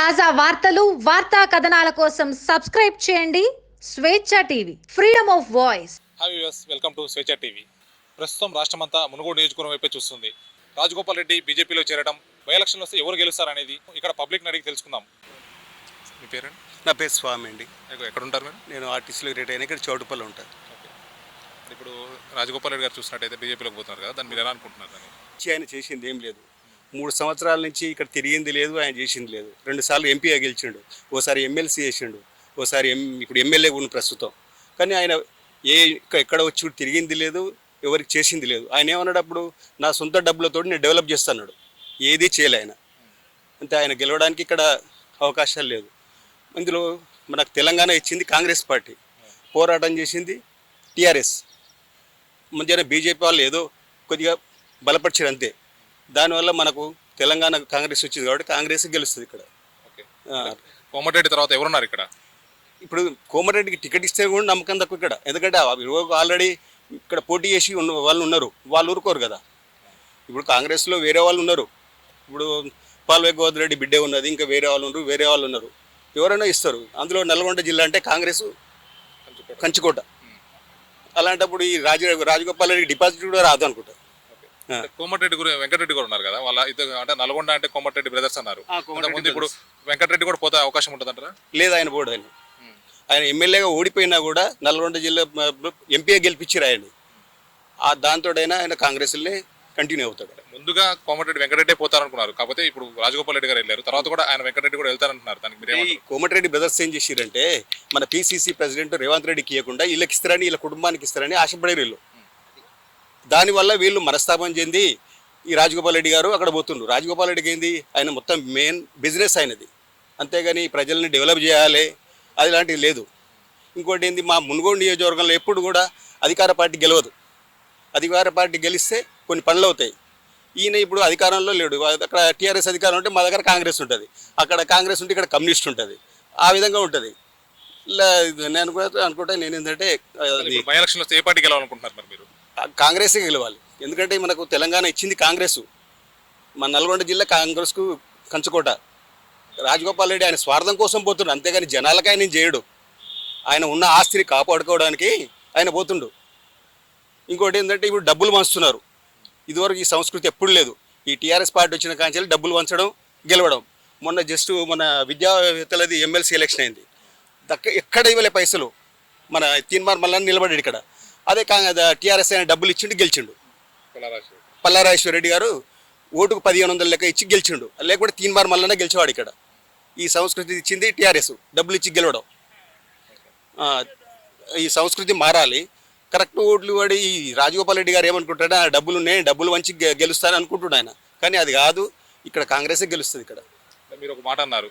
తాజా వార్తలు వార్తా కథనాల కోసం సబ్స్క్రైబ్ చేయండి Swecha TV freedom of voice. Hi viewers welcome to Swecha TV. ప్రస్తుతం రాష్ట్రమంతా మునుగోడు నియోజకవర్గం వైపే చూస్తుంది. రాజగోపాల్ రెడ్డి బీజేపీలో చేరడం బై ఎలక్షన్లో వస్తే ఎవరు గెలుస్తారనేది ఇక్కడ పబ్లిక్ అడిగి తెలుసుకుందాం. మీ పేరెంట్ నా పేరు స్వామి అండి. ఎక్కడ ఉంటారు మీరు? నేను ఆర్టీసీలో రిటైర్ అయిన ఇక్కడ చౌటుపల్లి ఉంటాను ఇప్పుడు రాజగోపాల్ రెడ్డి గారు చూసినట్టయితే బీజేపీలోకి పోతున్నారు కదా దాన్ని మీరు ఎలా అనుకుంటున్నారు ఆయన చేసింది ఏం లేదు. మూడు సంవత్సరాల నుంచి ఇక్కడ తిరిగింది లేదు ఆయన చేసింది లేదు. రెండుసార్లు ఎంపీగా గెలిచిండు. ఓసారి ఎమ్మెల్సీ చేసిండు. ఓసారి ఎం ఇప్పుడు ఎమ్మెల్యే ఉన్న ప్రస్తుతం. కానీ ఆయన ఏ ఎక్కడ వచ్చి తిరిగింది లేదు ఎవరికి చేసింది లేదు. ఆయన ఏమన్నాడు అప్పుడు నా సొంత డబ్బులతో నేను డెవలప్ చేస్తున్నాడు ఏది చేయలే ఆయన. అంటే ఆయన గెలవడానికి ఇక్కడ అవకాశాలు లేదు ఇందులో మనకు తెలంగాణ ఇచ్చింది కాంగ్రెస్ పార్టీ. పోరాటం చేసింది టీఆర్ఎస్. మధ్యన బీజేపీ వాళ్ళు ఏదో కొద్దిగా బలపరిచారు అంతే. దానివల్ల మనకు తెలంగాణ కాంగ్రెస్ వచ్చింది కాబట్టి కాంగ్రెస్ గెలుస్తుంది ఇక్కడ. కోమటిరెడ్డి తర్వాత ఎవరున్నారు ఇక్కడ? ఇప్పుడు కోమరెడ్డికి టికెట్ ఇస్తే కూడా నమ్మకం తక్కువ ఇక్కడ. ఎందుకంటే ఆల్రెడీ ఇక్కడ పోటీ చేసి ఉన్న వాళ్ళు ఉన్నారు. వాళ్ళు ఊరుకోరు కదా. ఇప్పుడు కాంగ్రెస్లో వేరే వాళ్ళు ఉన్నారు. ఇప్పుడు పాల్వే గోదిరెడ్డి బిడ్డే ఉన్నది ఇంకా వేరే వాళ్ళు ఉన్నారు వేరే వాళ్ళు ఉన్నారు. ఎవరైనా ఇస్తారు. అందులో నల్గొండ జిల్లా అంటే కాంగ్రెస్ కంచుకోట. అలాంటప్పుడు ఈ రాజ రాజగోపాల్ రెడ్డి డిపాజిట్ కూడా రాదు అనుకుంటా ఆ. కోమటిరెడ్డి గురి వెంకటరెడ్డి కూడా ఉన్నారు కదా వాళ్ళ ఇద్దరు అంటే నల్గొండ అంటే కోమటిరెడ్డి బ్రదర్స్ అన్నారు. ముందు ఇప్పుడు వెంకటరెడ్డి కూడా పోతే అవకాశం ఉంటుందంటారా? లేదు ఆయన పోడు ఆయన ఆయన ఎమ్మెల్యేగా ఓడిపోయినా కూడా నల్గొండ జిల్లా ఎంపీగా గెలిపించారు ఆయన్ని ఆ దాంతోడైనా ఆయన కాంగ్రెస్లోనే కంటిన్యూ అవుతాడు. ముందుగా కోమటిరెడ్డి వెంకటరెడ్డి పోతారనుకున్నారు. కాకపోతే ఇప్పుడు రాజగోపాల్ రెడ్డి గారు వెళ్ళారు. తర్వాత కూడా ఆయన వెంకటరెడ్డి కూడా వెళ్తారంటున్నారు. దానికి మీరు కోమటిరెడ్డి బ్రదర్స్ ఏం చేసిరంటే మన పిసిసి ప్రెసిడెంట్ రేవంత్ రెడ్డికి ఇవ్వకుండా వీళ్ళకి ఇస్తారని వీళ్ళ కుటుంబానికి ఇస్తారని ఆశపడారు వీళ్ళు దానివల్ల వీళ్ళు మనస్తాపం చెంది ఈ రాజగోపాల్ రెడ్డి గారు అక్కడ పోతుండ్రు. రాజగోపాల్ రెడ్డికి ఏంది? ఆయన మొత్తం మెయిన్ బిజినెస్ అయినది అంతేగాని ప్రజల్ని డెవలప్ చేయాలి అది లాంటిది లేదు. ఇంకోటి ఏంది? మా మునుగోడు నియోజకవర్గంలో ఎప్పుడు కూడా అధికార పార్టీ గెలవదు. అధికార పార్టీ గెలిస్తే కొన్ని పనులు అవుతాయి. ఈయన ఇప్పుడు అధికారంలో లేడు. అక్కడ టీఆర్ఎస్ అధికారం ఉంటే మా దగ్గర కాంగ్రెస్ ఉంటుంది. అక్కడ కాంగ్రెస్ ఉంటే ఇక్కడ కమ్యూనిస్ట్ ఉంటుంది. ఆ విధంగా ఉంటుంది. నేను అనుకుంటా నేను ఏంటంటే బై ఎలక్షన్ వస్తే ఏ పార్టీ గెలవాలనుకుంటున్నారు మరి మీరు? కాంగ్రెసే గెలవాలి. ఎందుకంటే మనకు తెలంగాణ ఇచ్చింది కాంగ్రెస్. మన నల్గొండ జిల్లా కాంగ్రెస్కు కంచుకోట. రాజగోపాల్ రెడ్డి ఆయన స్వార్థం కోసం పోతుండు. అంతేగాని జనాలకు ఆయన చేయడు. ఆయన ఉన్న ఆస్తిని కాపాడుకోవడానికి ఆయన పోతుండు. ఇంకోటి ఏంటంటే ఇప్పుడు డబ్బులు వంచుతున్నారు ఇదివరకు ఈ సంస్కృతి ఎప్పుడు లేదు. ఈ టీఆర్ఎస్ పార్టీ వచ్చిన కాంచెలు డబ్బులు వంచడం గెలవడం. మొన్న జస్ట్ మన విద్యావేత్తలది ఎమ్మెల్సీ ఎలక్షన్ అయింది. దక్క ఎక్కడ ఇవ్వలే పైసలు. మన తీన్మార్ మళ్ళీ నిలబడి ఇక్కడ. అదే టీఆర్ఎస్ అయిన డబ్బులు ఇచ్చిండు గెలిచిండు. కులారాశి. పల్లారాజేశ్వర రెడ్డి గారు ఓటుకు పదిహేను వందల లెక్క ఇచ్చి గెలిచిండు. లేకపోతే తీన్మార్ మళ్ళీ గెలిచేవాడు ఇక్కడ. ఈ సంస్కృతి ఇచ్చింది టీఆర్ఎస్. డబ్బులు ఇచ్చి గెలవడం. ఆ, ఈ సంస్కృతి మారాలి. కరెక్ట్ ఓట్లు వాడి ఈ రాజగోపాల్ రెడ్డి గారు ఏమనుకుంటాడు ఆ డబ్బులు ఉన్నాయి డబ్బులు వంచి గెలుస్తారని అనుకుంటున్నాడు ఆయన. కానీ అది కాదు ఇక్కడ కాంగ్రెసే గెలుస్తుంది ఇక్కడ. మీరు ఒక మాట అన్నారు.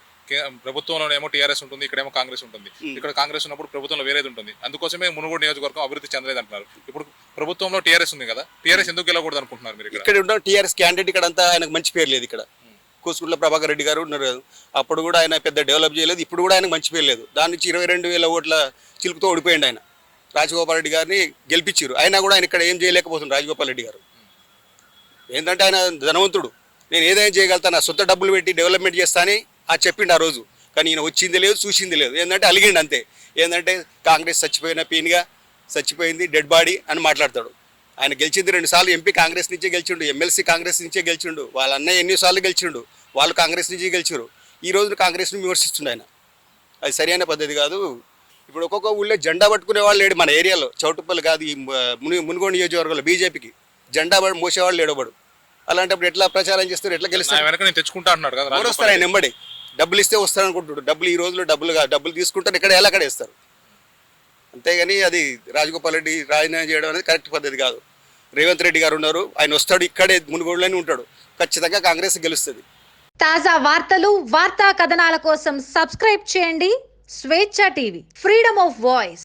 ప్రభుత్వంలోనేమో టీఆర్ఎస్ ఉంటుంది ఇక్కడేమో కాంగ్రెస్ ఉంటుంది. ఇక్కడ కాంగ్రెస్ ఉన్నప్పుడు ప్రభుత్వంలో వేరేది ఉంటుంది. అందుకోసమే మునుగోడు నియోజకవర్గం అభివృద్ధి చెందలేదు అంటున్నారు ఇప్పుడు ప్రభుత్వంలో టీఆర్ఎస్ ఉంది కదా టీఆర్ఎస్ ఎందుకు గెలవకూడదు అనుకుంటున్నారు మీరు ఇక్కడ? ఉన్న టీఆర్ఎస్ క్యాండిడేట్ ఇక్కడ అంతా ఆయనకు మంచి పేరు లేదు ఇక్కడ. కూసుకుంట్ల ప్రభాకర్ రెడ్డి గారు ఉన్నారు. అప్పుడు కూడా ఆయన పెద్ద డెవలప్ చేయలేదు ఇప్పుడు కూడా ఆయనకు మంచి పేరు లేదు. దాని నుంచి ఇరవై రెండు వేల ఓట్ల చిలుకుతో ఓడిపోయింది ఆయన. రాజగోపాల్ రెడ్డి గారిని గెలిపించారు. అయినా కూడా ఆయన ఇక్కడ ఏం చేయలేకపోతుంది రాజగోపాల్ రెడ్డి గారు. ఏంటంటే ఆయన ధనవంతుడు. నేను ఏదైనా చేయగలుగుతాను నా సొంత డబ్బులు పెట్టి డెవలప్మెంట్ చేస్తా అని అది చెప్పిండు ఆ రోజు. కానీ ఈయన వచ్చింది లేదు చూసింది లేదు. ఏంటంటే అలిగిండు అంతే. ఏంటంటే కాంగ్రెస్ చచ్చిపోయిన పీన్గా చచ్చిపోయింది డెడ్ బాడీ అని మాట్లాడతాడు. ఆయన గెలిచింది రెండు సార్లు ఎంపీ కాంగ్రెస్ నుంచే గెలిచిండు ఎమ్మెల్సీ కాంగ్రెస్ నుంచే గెలిచిండు. వాళ్ళ అన్నయ్య ఎన్నిసార్లు గెలిచిండు వాళ్ళు కాంగ్రెస్ నుంచి గెలిచారు ఈ రోజు కాంగ్రెస్ని విమర్శిస్తుండు ఆయన. అది సరైన పద్ధతి కాదు. ఇప్పుడు ఒక్కొక్క ఊళ్ళో జెండా పట్టుకునే వాళ్ళు లేడు మన ఏరియాలో. చౌటుప్పల్ కాదు ఈ ముని మునుగోడు నియోజకవర్గంలో బీజేపీకి జెండా మోసేవాళ్ళు లేడబడు. అలాంటప్పుడు ఎట్లా ప్రచారం చేస్తారు ఎట్లా గెలుస్తారు? తెచ్చుకుంటా అన్నాడు కదా ఆయన వెంబడి? డబ్బులు ఇస్తే వస్తారు అనుకుంటున్నాడు డబ్బులు ఈ రోజులో డబ్బులు డబ్బులు తీసుకుంటారు ఇక్కడ ఎలా అక్కడ ఇస్తారు అంతేగాని అది రాజగోపాల్ రెడ్డి రాజీనామా చేయడం అనేది కరెక్ట్ పద్ధతి కాదు. రేవంత్ రెడ్డి గారు ఉన్నారు ఆయన వస్తాడు ఇక్కడే మునుగోడులోనే ఉంటాడు. ఖచ్చితంగా కాంగ్రెస్ గెలుస్తుంది. తాజా వార్తలు వార్తా కథనాల కోసం సబ్స్క్రైబ్ చేయండి. Swecha TV freedom of voice.